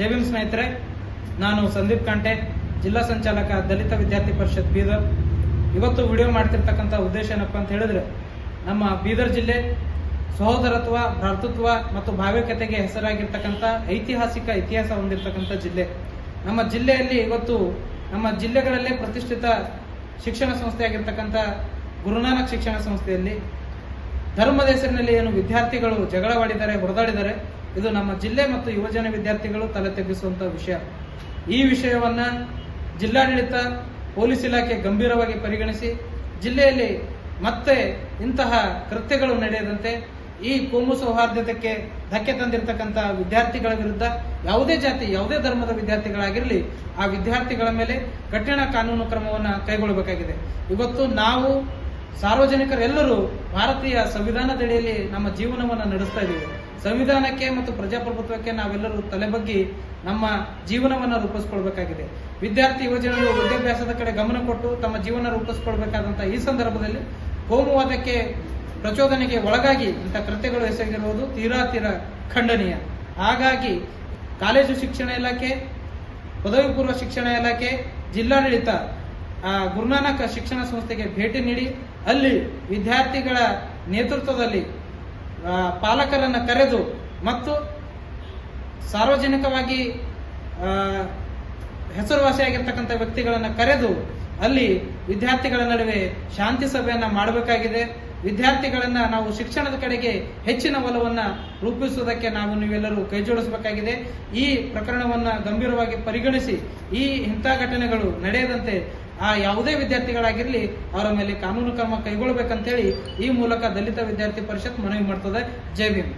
ಜೈ ಸ್ನೇಹಿತರೆ, ನಾನು ಸಂದೀಪ್ ಕಾಂಟೆ, ಜಿಲ್ಲಾ ಸಂಚಾಲಕ ದಲಿತ ವಿದ್ಯಾರ್ಥಿ ಪರಿಷತ್ ಬೀದರ್. ಇವತ್ತು ವಿಡಿಯೋ ಮಾಡ್ತಿರ್ತಕ್ಕಂಥ ಉದ್ದೇಶ ಏನಪ್ಪ ಅಂತ ಹೇಳಿದ್ರೆ, ನಮ್ಮ ಬೀದರ್ ಜಿಲ್ಲೆ ಸಹೋದರತ್ವ, ಭ್ರಾತೃತ್ವ ಮತ್ತು ಭಾವ್ಯಕತೆಗೆ ಹೆಸರಾಗಿರ್ತಕ್ಕಂಥ ಐತಿಹಾಸಿಕ ಇತಿಹಾಸ ಹೊಂದಿರತಕ್ಕಂಥ ಜಿಲ್ಲೆ. ನಮ್ಮ ಜಿಲ್ಲೆಯಲ್ಲಿ ಇವತ್ತು ನಮ್ಮ ಜಿಲ್ಲೆಗಳಲ್ಲೇ ಪ್ರತಿಷ್ಠಿತ ಶಿಕ್ಷಣ ಸಂಸ್ಥೆಯಾಗಿರ್ತಕ್ಕಂಥ ಗುರುನಾನಕ್ ಶಿಕ್ಷಣ ಸಂಸ್ಥೆಯಲ್ಲಿ ಧರ್ಮದ ಹೆಸರಿನಲ್ಲಿ ಏನು ವಿದ್ಯಾರ್ಥಿಗಳು ಜಗಳವಾಡಿದ್ದಾರೆ ಹೊಡೆದಾಡಿದ್ದಾರೆ ಇದು ನಮ್ಮ ಜಿಲ್ಲೆ ಮತ್ತು ಯುವಜನ ವಿದ್ಯಾರ್ಥಿಗಳು ತಲೆ ತಗ್ಗಿಸುವಂತಹ ವಿಷಯ. ಈ ವಿಷಯವನ್ನ ಜಿಲ್ಲಾಡಳಿತ, ಪೊಲೀಸ್ ಇಲಾಖೆ ಗಂಭೀರವಾಗಿ ಪರಿಗಣಿಸಿ, ಜಿಲ್ಲೆಯಲ್ಲಿ ಮತ್ತೆ ಇಂತಹ ಕೃತ್ಯಗಳು ನಡೆಯದಂತೆ ಈ ಕೋಮು ಸೌಹಾರ್ದತೆಗೆ ಧಕ್ಕೆ ತಂದಿರತಕ್ಕಂಥ ವಿದ್ಯಾರ್ಥಿಗಳ ವಿರುದ್ಧ ಯಾವುದೇ ಜಾತಿ, ಯಾವುದೇ ಧರ್ಮದ ವಿದ್ಯಾರ್ಥಿಗಳಾಗಿರಲಿ, ಆ ವಿದ್ಯಾರ್ಥಿಗಳ ಮೇಲೆ ಕಠಿಣ ಕಾನೂನು ಕ್ರಮವನ್ನು ಕೈಗೊಳ್ಳಬೇಕಾಗಿದೆ. ಇವತ್ತು ನಾವು ಸಾರ್ವಜನಿಕರೆಲ್ಲರೂ ಭಾರತೀಯ ಸಂವಿಧಾನದಡಿಯಲ್ಲಿ ನಮ್ಮ ಜೀವನವನ್ನು ನಡೆಸ್ತಾ ಇದ್ದೀವಿ. ಸಂವಿಧಾನಕ್ಕೆ ಮತ್ತು ಪ್ರಜಾಪ್ರಭುತ್ವಕ್ಕೆ ನಾವೆಲ್ಲರೂ ತಲೆಬಗ್ಗಿ ನಮ್ಮ ಜೀವನವನ್ನು ರೂಪಿಸ್ಕೊಳ್ಬೇಕಾಗಿದೆ. ವಿದ್ಯಾರ್ಥಿ ಯುವಜನರು ವಿದ್ಯಾಭ್ಯಾಸದ ಕಡೆ ಗಮನ ಕೊಟ್ಟು ತಮ್ಮ ಜೀವನ ರೂಪಿಸ್ಕೊಳ್ಬೇಕಾದಂತಹ ಈ ಸಂದರ್ಭದಲ್ಲಿ ಕೋಮುವಾದಕ್ಕೆ ಪ್ರಚೋದನೆಗೆ ಒಳಗಾಗಿ ಇಂಥ ಕೃತ್ಯಗಳು ಎಸಗಿರುವುದು ತೀರಾ ತೀರಾ ಖಂಡನೀಯ. ಹಾಗಾಗಿ ಕಾಲೇಜು ಶಿಕ್ಷಣ ಇಲಾಖೆ ಪದವಿ ಪೂರ್ವ ಶಿಕ್ಷಣ ಇಲಾಖೆ, ಜಿಲ್ಲಾಡಳಿತ ಗುರುನಾನಕ್ ಶಿಕ್ಷಣ ಸಂಸ್ಥೆಗೆ ಭೇಟಿ ನೀಡಿ ಅಲ್ಲಿ ವಿದ್ಯಾರ್ಥಿಗಳ ನೇತೃತ್ವದಲ್ಲಿ ಪಾಲಕರನ್ನ ಕರೆದು ಮತ್ತು ಸಾರ್ವಜನಿಕವಾಗಿ ಹೆಸರುವಾಸಿಯಾಗಿರ್ತಕ್ಕಂಥ ವ್ಯಕ್ತಿಗಳನ್ನ ಕರೆದು ಅಲ್ಲಿ ವಿದ್ಯಾರ್ಥಿಗಳ ನಡುವೆ ಶಾಂತಿ ಸಭೆಯನ್ನ ಮಾಡಬೇಕಾಗಿದೆ. ವಿದ್ಯಾರ್ಥಿಗಳನ್ನ ನಾವು ಶಿಕ್ಷಣದ ಕಡೆಗೆ ಹೆಚ್ಚಿನ ಒಲವನ್ನ ರೂಪಿಸುವುದಕ್ಕೆ ನಾವು ನೀವೆಲ್ಲರೂ ಕೈಜೋಡಿಸಬೇಕಾಗಿದೆ ಈ ಪ್ರಕರಣವನ್ನ ಗಂಭೀರವಾಗಿ ಪರಿಗಣಿಸಿ ಈ ಇಂಥ ಘಟನೆಗಳು ನಡೆಯದಂತೆ ಆ ಯಾವುದೇ ವಿದ್ಯಾರ್ಥಿಗಳಾಗಿರಲಿ ಅವರ ಮೇಲೆ ಕಾನೂನು ಕ್ರಮ ಕೈಗೊಳ್ಳಬೇಕಂತೇಳಿ ಈ ಮೂಲಕ ದಲಿತ ವಿದ್ಯಾರ್ಥಿ ಪರಿಷತ್ ಮನವಿ ಮಾಡ್ತದೆ. ಜೈ ಭೀಮ್.